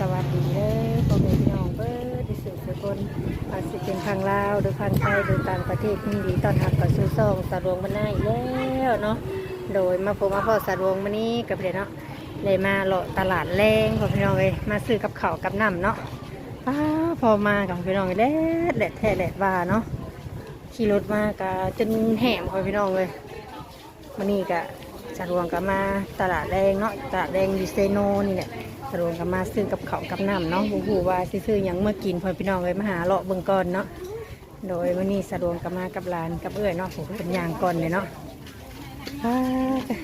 สวัสดีเด้อพ่อแม่พี่น้องเบิร์ดที่สุดทุกคนอาจจะเป็นพังลาวหรือพังไทยหรือต่างประเทศยินดีต้อนรับกับสู่ซองสะดวงบรรณาอีกแล้วเนาะโดยมาพบมาพ่อสะดวงวันนี้กับเด็เนาะเลยมาเลาะตลาดแรงพ่อพี่น้องเลยมาซื้อกับข้าวกับน้ำเนาะป้าพอมากับพี่น้องเลยแดดแดดแท้แดดว่าเนาะขี่รถมากะจนแหมพ่อพี่น้องเลยวันนี้กะสะดวงกับมาตลาดแรงเนาะตลาดแรงยูเซโนนี่แหละสะดวกกับมาซื้อกับเขาวกับน้ำเนาะบูบูว่าสิซื้อหยังเมื่อกินพอพี่น้องเลยมาหาเลาะเบิ่งก่อนเนาะโดยวันนี้สะดวกกับมากับหลานกับเอื้อยเนาะผมเป็นยางก่อนเลยเนาะป้าจ้ะ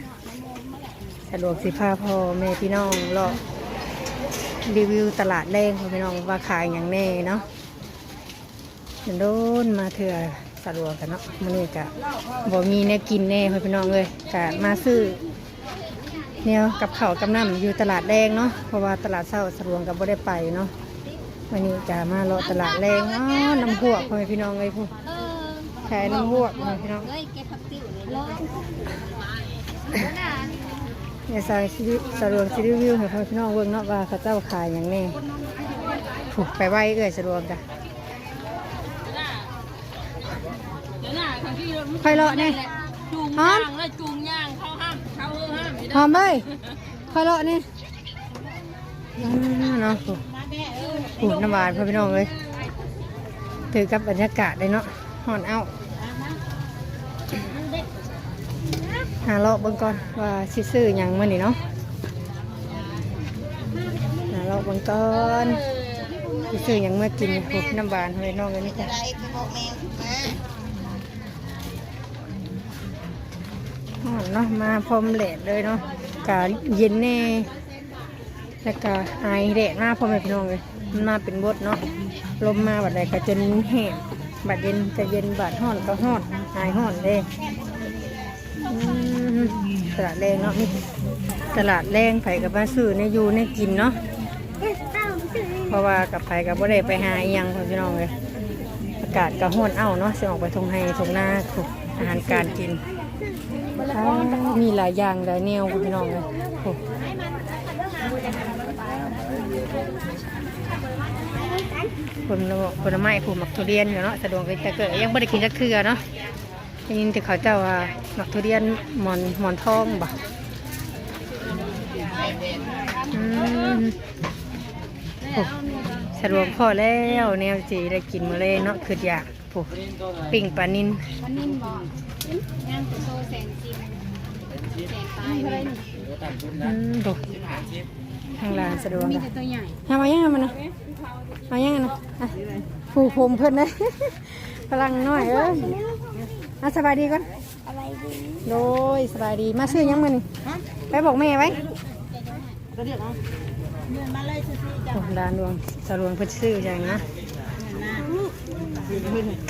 สะดวกสิพาพ่อแม่พี่น้องเลาะรีวิวตลาดแรงพอพี่น้องว่าขายอย่างแน่เนาะโดนมาเถื่อสะดวกกันเนาะมื้อนี้กะบ่มีแนวกินแน่พอพี่น้องเลยกะมาซื้อ แนวกับเขากับน้ำอยู่ตลาดแดงเนาะเพราะว่าตลาดเช้าสะดวกกับบ่ได้ไปเนาะวันนี้จะมาเลาะตลาดแรงอ๋อน้ำพวกพ่อแม่พี่น้องเลยพูดเออขายน้ำพวกพ่อแม่พี่น้องเฮ้ยแกผักติวเลยร้อนน่ะเนี่ยใส่สะดวกสิรีวิวให้พ่อพี่น้องเบิ่งเนาะว่าเขาเจ้าขายอย่างแน่ผูกไปไว้เอ้อยสะดวกจ้ะเดี๋ยวน่ะทางที่รถมันไปเลาะเนี่ยจูงหอมย่างแล้วจูงย่างเข้าห้ามเข้า เออห้ามไหได้อมเบ้ยคอเลาะนี่เนาะผูกปูน้ำหวานพ่อพี่น้องเลยถือกับบรรยากาศเลยเนาะหอนเอาหาเลาะเบิ่งก่อนว่าสิซื้อหยังมื่อนี่เนาะหาเลาะเบิ่งก่อนสิซื้อหยังเมื่อกินผูน้ำหวานพ่อพี่น้องเลยนี่จ้ะ หอนเนาะมาพร้อมเลดเลยเนาะกาเย็นแน่แล้วก็หายแดดมากพ่อแม่พี่น้องเลยมันมาเป็นบดเนาะลมมาบัดใดก็จนแห้งบัดเย็นจะเย็นบัดห้อนก็ห้อนหายห้อนเลยอืมตลาดแรงเนาะนี่ตลาดแรงไผกับมาซื้อในอยู่ในกินเนาะเพราะว่ากับไผกับบ่ได้ไปหาอีหยังพี่น้องเลยอากาศก็ห้อนเอ้าเนาะสิออกไปทงไห้ทงนาถูกอาหารการกิน อ้ามีหลายอย่างหลายแนวพ่อพี่น้องเลยโอ้ผลผลไม้ผูกหมักทุเรียนอยู่เนาะสะดวกเลยแต่เกิดยังไม่ได้กินจักเทือเนาะได้ยินแต่เขาเจ้าว่าหมักทุเรียนหมอนหมอนทองบ่อืมโอ้สะดวกพอแล้วแนวจีได้กินมาเลยเนาะคืออยากผูกปิ้งปลานิน วันนี้บอก ย่างโซแสนจิมแสนตายเลยอืมดูทางร้านสะดวกมีอะแต่ตัวใหญ่ทำมายังไงมันนะมายังไงนะอะผูกผมเพิ่นนะพลังน้อยเอ้ยอะสบายดีก่อนอะไรดีโดยสบายดีมาซื้อยังมันไปบอกแม่ไว้เรียกเอาเดินมาเลยซื้อจ้ะโอ้ดานดวงสะดวงเพิ่นซื้อจังนะ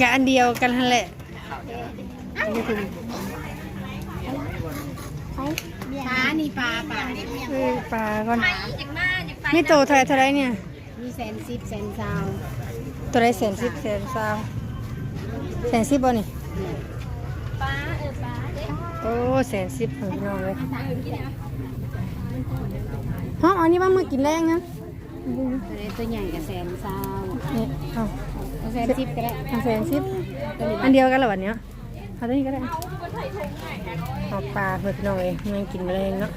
กะอันเดียวกันหั่นแหละ ปลานี่ปลาปลาเอ้ยปลาก่อนจากมาจากไปนี่โตเท่าไหรเท่าไหรเนี่ย มีแสนสิบแสนสาวตัวไรแสนสิบแสนสาวแสนสิบบ่นี่ปลาเออปลาเด็กโอ้แสนสิบของพี่น้องเลยห้องอันนี้ว่ามือกินแรงนะตัวใหญ่กับแสนสาวนี่เอาเอาแสนสิบก็ได้เอาแสนสิบอันเดียวกันเหรอวันเนี้ย เอาตัวนี้ก็ได้เอาปลาเพื่อพี่น้องเองมันกินแมลงเนาะ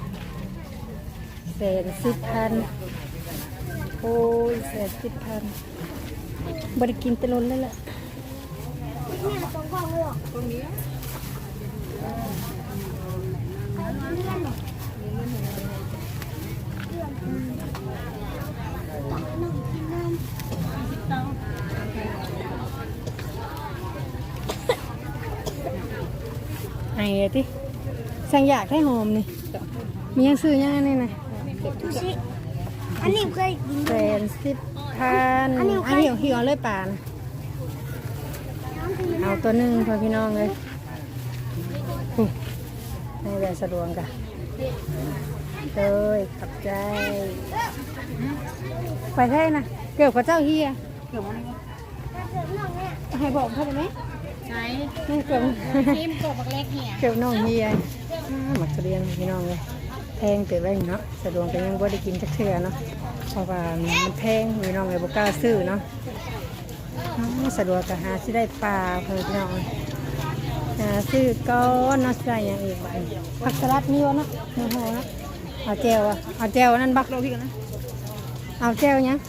แสนสิบพันโอ้ยแสนสิบพันบริกินตะลนเลยแหละ ไอ้ที่สั่งอยากให้หอมนี่มียังซื้อยังไงนี่นะอันนี้เคยกินแสนสิบพันอันนี้เหี่ยวเหี่ยวเลยป่านเอาตัวหนึ่งพอพี่น้องเลยอุ๊ยให้แบบสะดวกกันเลยขับใจ ไปใช่นะเกี่ยวกับเจ้าเฮียเกี่ยวมันให้บอกเขาได้ไหม นี่เกี่ยวทีมกบบักเล็กเนี่ยเกี่ยวน้องเฮียหมักเรียนพี่น้องเลยแพงเกิดไว้เนาะสะดวกก็ยังบ่ได้กินจักเทื่อเนาะเพราะว่ามันแพงพี่น้องเลยบ่กล้าซื้อเนาะสะดวกก็หาสิได้ปลาเพิ่นพี่น้องอ้ยหาซื้อก้อนเนาะสิได้หยังอีกบัดนี้ผักสลัดมีวะเนาะโอ้โหเนาะเอาแจวอะเอาแจวนั่นบักเราพี่กันนะเอาแจวหยัง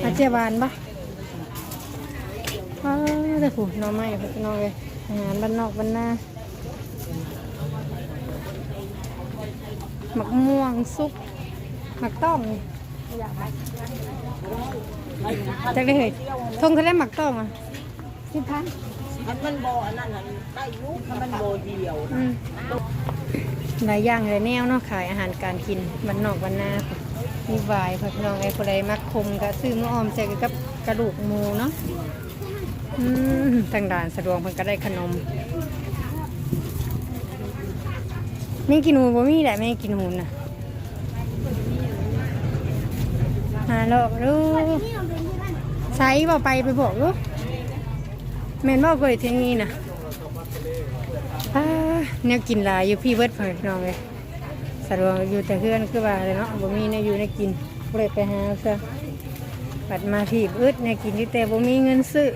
เอาแจวานบัก อ้าผู้หน้องไม้พี่น้องเลยอาหารบ้านนอกบ้านนาหมักม่วงซุปหมักต้อมจะได้เหยทงทะเลหมักต้อมอะสิพันมันมันบ่อันนั้นน่ะได้อยุมันมันบ่เดียวหลายอย่างหลายแนวเนาะขายอาหารการกินมันนอกวันนาค่ะมีวายผักน้องไอ้คนใดมักคมก็ซื้อมาออมใส่กับกระดูกหมูเนาะ ทางด่านสะดวกมันก็ได้ขนมไม่กินหูบ่มีแหละไม่กินหูน่ะหาหลอกดูใช้บ่ไปไปบอกลูกแม่นบ่เคยเที่ยงนี้น่ะอ่าแนวกินหลายอยู่พี่เบิร์ดเพิ่นน้องเลยสะดวกอยู่แต่เพื่อนคือว่าเลยเนาะบ่มีแนวอยู่ในกินเลยไปหาซะบัดมาที่อึดแนวกินอยู่แต่บ่มีเงินซื้อ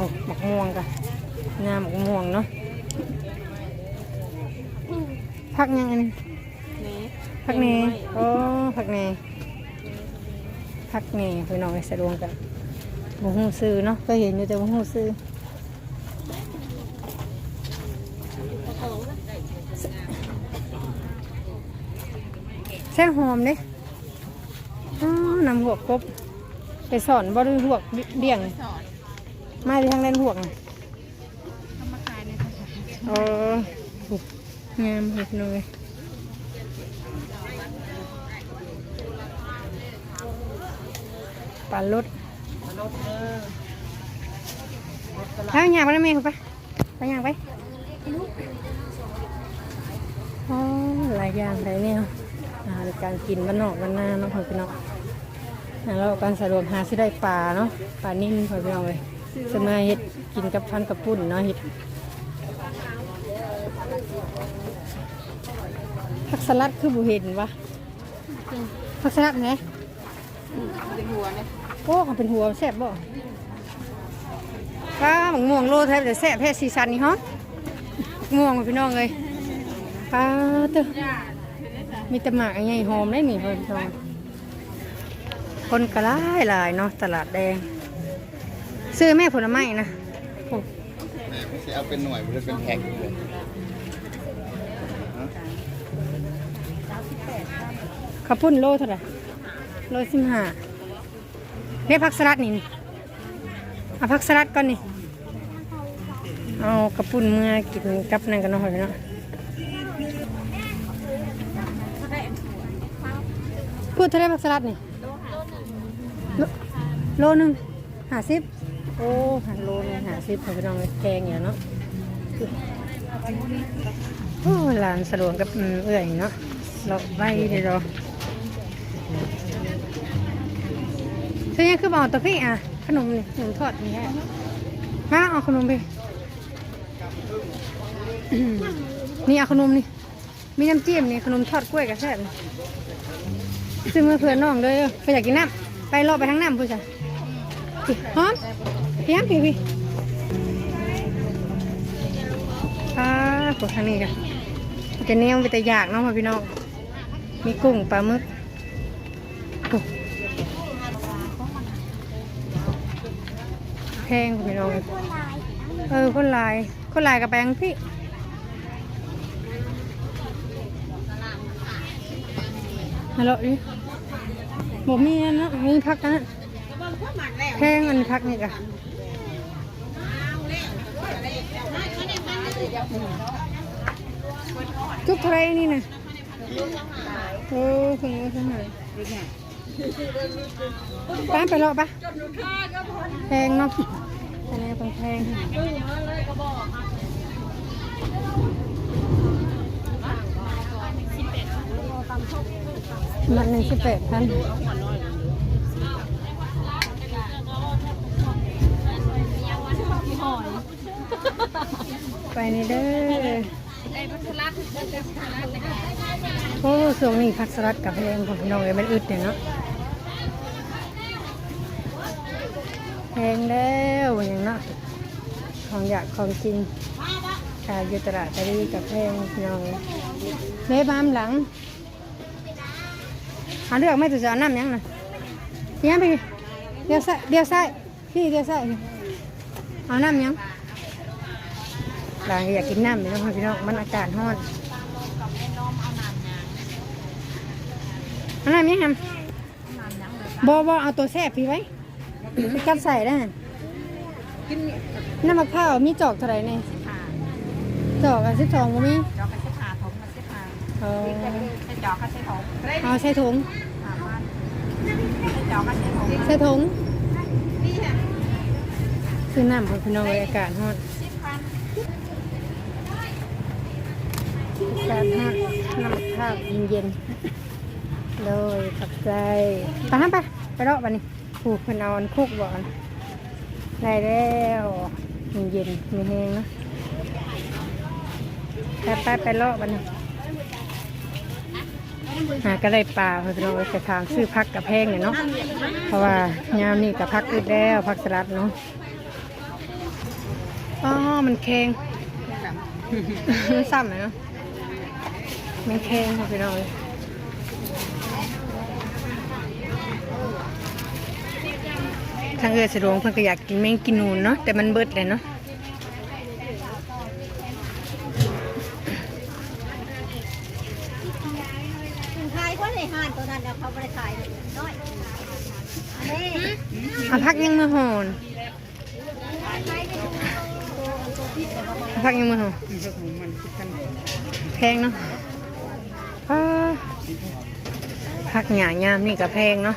บุกหมกม่วงกะงามหมกม่วงเนาะพักยังอันนี้พักเนโอ้พักเนพักเนพี่น้องเลยสะดวกกันบ่ฮู้ซื้อเนาะก็เห็นอยู่แต่บ่ฮู้ซื้อแซ่หอมเด้อ้าวนำหัวกบไปสอนบ่ได้หัวกเดี่ยงสอน มาที่ทางเล่นหัวกน่ะเอามาขายในตลาดเออโอ้งามเห็ดเลยปลาลดถ้าอยากไปได้ไหมครับปะไปอยากไปอ๋อหลายอย่างหลายแนวอาหารการกินบ้านนอกบ้านนาเนาะพ่อพี่น้องอ่าแล้วการสะดวกหาสิได้ปลาเนาะปลานิ่มพ่อพี่น้องเลย สมาเห็ดกินกับพันกับปุ่นเนาะเห็ดผักสลัดคือบุเห็นวะผักสลัดไหนเป็นหัวเนี่ยโอ้เขาเป็นหัวแซ่บบ่ป้าหมักม่วงโลแทบจะแซ่บแพ้ซีซันนี่ฮะม่วงพี่น้องเลยป้าเต้อมีแต่หมากไงหอมได้นี่เพิ่นทองคนกระไรหลายเนาะตลาดแดง ซื้อแม่ผลไม้นะโอ้แม่ไม่ใช่เอาเป็นหน่วยมันจะเป็นแพ็คเลยข้าวปุ้นโลเท่าไหร่โลสิบห้าเรียกผักสลัดนี่นี่เอาผักสลัดก่อนนี่ เอากระปุ่นเมื่อกินกับนั่นกันเนาะพี่เนาะพูดเท่าไหรผักสลัดนี่ โลโลหนึ่งห้าสิบ โอ้หันโลหนึงห้าสิบพี่น้องแพงอย่างเนาะโอ้หลานสะดวกกับเอื่อยเนาะเราไว้เดี๋ยวเราเธอยังคือบอกตัวพี่อะ ขนมนี่ขนมทอดนี่ฮะมาเอาขนมไปนี่เอาขนมนี่ มีน้ำจิ้มนี่ขนมทอดกล้วยกับแซ่บซื้อมาเพื่อนน้องเลยไปอยากกินน้ำไปรอไปทางน้ำพูดจ้ะพี่หอม พี่ย้ำพี่พี่อ่าปวดทางนี้กันจะเนี้ยไปแต่อยากเนาะพี่น้องมีกุ้งปลาหมึกโอ้แพงพี่น้องเออคนลายคนลายกับแบงพี่ฮัลโหลดิบอกมีนะมีพักนนะแพงอันพักนี่กะ จุกเท่าไรนี่นะโอ้ถึงว่าถึงไหนป้าไปรอปะแพงเนาะอันนี้ต้องแพงมันหนึ่งสิบแปดพันเอ ไปนี่เด้อโอ้ส่วงนี้ผักสลัดกับแพลงของพี่น้องเลยมันอึดเนี่ยเนาะแพงแล้วอย่างเนาะของอยากของกินขายอยู่ตลาดตะลีกับแพงพี่น้องเล่บ้ามหลังหาเลือกไม่ถูกจะน้ำยังนะเลี้ยงไปเดี๋ยวใส่เดี๋ยวใส่พี่เดี๋ยวใส่เอาน้ำยัง หลังอยากกินน้ำเลยเนาะพี่น้องมันอากาศร้อนอันนั้นยังทำบอบอเอาตัวแซ่บพี่ไว้กัดใส่ได้น้ำมะพร้าวมีจอกเท่าไหร่เนี่ยจอกอะสิบสองก็มีจอกกันสิบห้าถงกันสิบห้าเออใส่จอกกันใส่ถงเอาใส่ถุงใส่จอกกันใส่ถงใส่ถุงซื้อน้ำของพี่น้องอากาศร้อน อากาศร้อนน้ำมะพร้าวเย็นๆเลยขับใจไปฮะไปไปรอบวันนี้ผูกนอนคุกบ่อนได้แล้วเย็นๆมีแห้งเนาะไปไปไปเลาะมันหาก็ได้ปลาเพราะเราไปทางซื้อพักกับแพงเนี่ยเนาะเพราะว่ายามนี่กับพักอึดแล้วพักสลัดเนาะอ๋อมันแข็งมันซ้ำเลยเนาะ มันแข็งค่ะพี่น้องทางเอือสะดวงเพิ่นก็อยากกินแมงกินนูนเนาะแต่มันเบิดเลยเนาะขายก็ในห้างตัวนั้นเขาไม่ได้ขายน้อยอันนี้เอาพักยังมือหอนเอาพักยังมือหอนแพงเนาะอ่า พักหยางามนี่ก็แพงเนาะ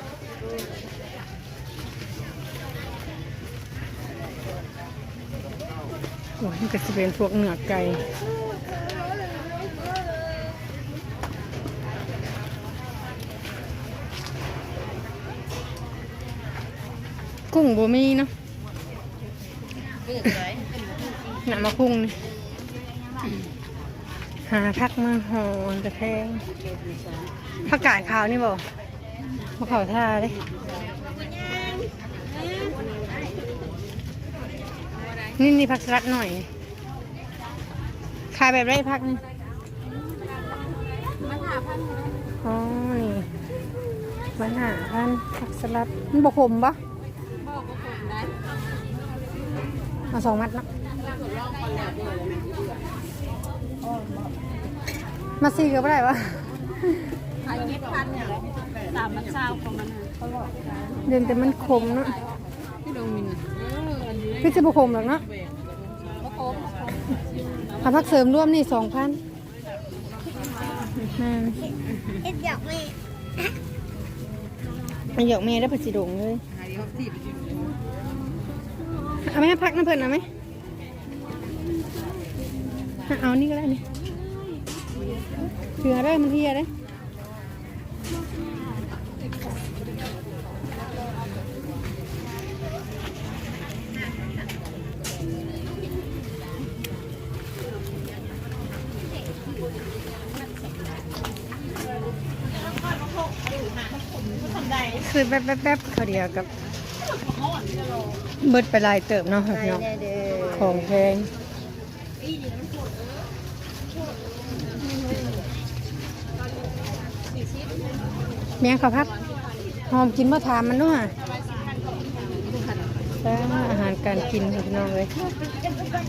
โอ้ยมันก็จะเป็นพวกเนื้อไก่กุ้งบ่มีเนาะหนามาพุ่งนี่ หาพักมาหอนกระแพงผักกาดขาวนี่บ่มาขาวท่าเลยนี่นี่ผักสลัดหน่อยขายแบบไรพักนี่อ๋อนี่มันหาพันผักสลัดมันบกขมปะเอาสองมัดนะ มาซีก็ไม่ได้วะขายยี่พันเนี่ยสามพันเช้าของมันเดินแต่มันขมเนาะพี่จะบกขมหรอกเนาะหาพักเสริมร่วมนี่สองพันเอ็ดอยากไม่มันหยอกแม่ได้ผัดสีดงเลยเอาไหมพักน้ำเพลินเอาไหม เอานี่ก็ได้นี่เถื่อได้มันเทียได้คือแป๊บแป๊บแป๊บเขาเดียวกับ เบิดไปหลายเติบเนาะพี่น้องของแพง เมียงข้าวพัดหอมกินมะถามมันด้วยแต่อาหารการกินพี่น้องเลย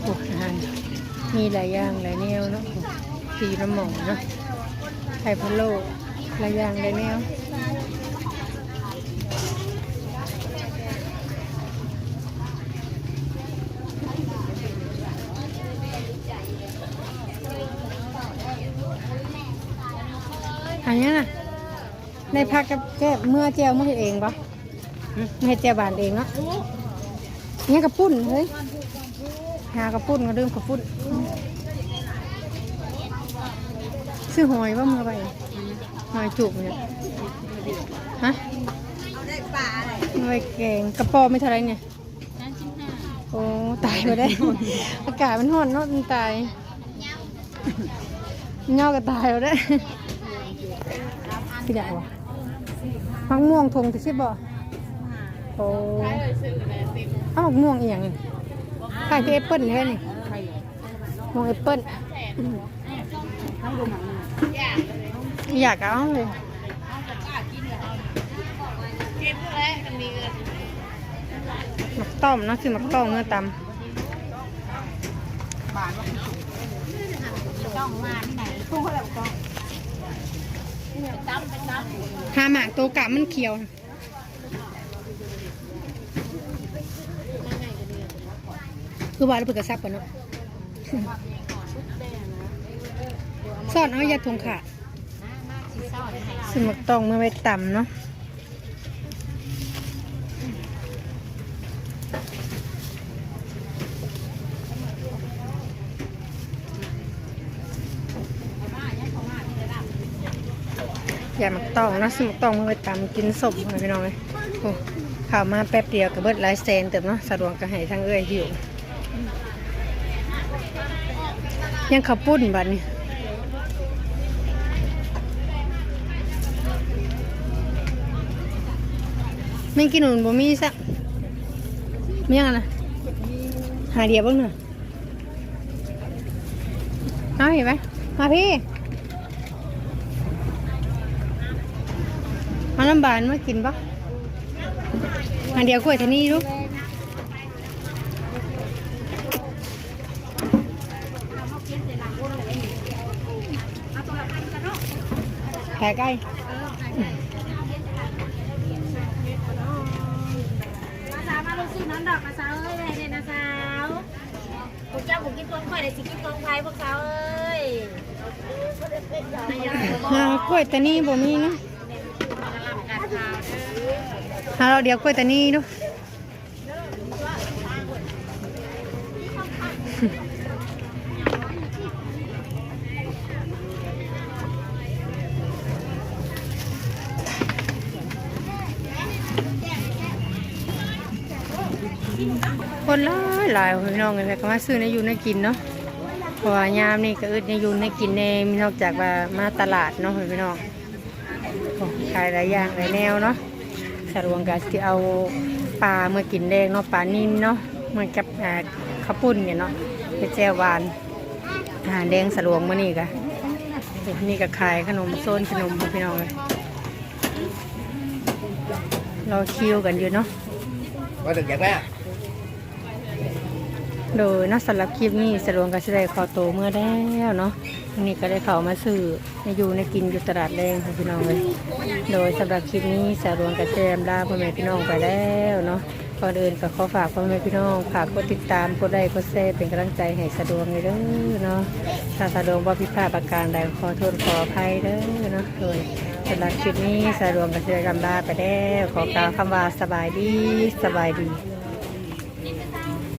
โอ้อาหาร มีหลายอย่างหลายแนวเนาะตีน้ำหมองเนาะไข่พะโล้หลายอย่างหลายแนว อันนี้น่ะในพักกับแก้เมื่อเจียวมื่อเฮ็ดเองปะไม่ให้เจียวบานเองเนาะเนี่ยกระปุ้นเฮ้ยหากระปุ้นก็ดื่มกระปุ้นซื้อหอยว่ามือไปหอยจุกเนี่ยฮะเอาได้ปลาอะไรเอาไปแกงกระปอไม่เท่าไรเนี่ยสามสิบห้าโอ้ตายไปได้ อากาศมันร้อนเนาะมันตายเงาก็ตายไปได้ พี่ดาวะมักม่วงทงที่สิบบ่โอ้เอ้ามักม่วงอีหยังนี่ขายคือแอปเปิ้ลแท้นี่ม่วงแอปเปิ้ลอยากเอาเลยหมักต้อมเนาะคือหมักต้อมเมื่อตำบาทว่าต้องมาที่ไหนพุ่งเขาแบบก็ำ หาหมากตัวกะมันเขียวคือว่าเราเปิดกระซับกันเนาะซ่อนเอายาทงขาดซึ่งหมักต้องเมื่อไว้ต่ำเนาะ ย่ามักตองนะสมักต้องมันไปตำกินสมเลยพี่น้องเลยโอ้ข่าวมาแป๊บเดียวกับเบิดหลายแสนเติมเนาะสะดวกก็ให้ทั้งเอ้ยหิวยังขับปุ้นบัดนี้ไม่กินหนุนบ่มีซะมียังนะหาเดียวบ้างหน่อยเอาเห็นไหมมาพี่ มาลำบานมากินปะอันเดียวกล้วยทานี่ลูกแผลใกล้มาสาวมาลูกซื้อน้ำดอกมาสาวเอ้ยได้เลยนะสาวพวกเจ้าผมกินกองข่อยได้สิกินกองไผ่พวกสาวเอ้ยหากล้วยตานี่บ่มีนะ หาเราเดียวกล้วยตานี่ดูคนหลายหลายพี่น้องเลยก็มาซื้อในอยู่ในกินเนาะเพราะว่ายามนี่ก็อึดในอยูในกินแน่นอกจากว่ามาตลาดเนาะพี่น้องขายหลายอย่างหลายแนวเนาะ สรวงกาที่เอาปลาเมื่อกินแดงเนาะปลานิ่มเนาะเมื่อกับข้าวปุ้นเนี่ยเนาะเป็นแจวหวานอาหารแดงสรวงมานี่กะนี่ก็ขายขนมโซนขนมพี่น้องเลยรอคิวกันอยู่เนาะว่าถึงอยากแม่ โดยนาะสำหรับคลิปนี้สรวงก็จะได้ขอโตเมื่อแล้วเนาะวันนี้ก็ได้เข้ามาซื้อในอยู่ในกินอยู่ตลาดแดงพี่น้องเลยโดยสำหรับคลิปนี้สรวงก็จะแจมลาพ่อแม่พี่น้องไปแล้วเนาะก่อนอื่นก็ขอฝากพ่อแม่พี่น้องฝากกดติดตามกดไลค์กดแชร์เป็นกำลังใจให้สะดวงเลยเด้อเนาะถ้าสะดวงว่าผิพาประการใดขอโทษขออภัยเด้อเนาะโดยสำหรับคลิปนี้สะดวงก็จะได้ลำลาไปแล้วขอกล่าวคำว่าสบายดีสบายดี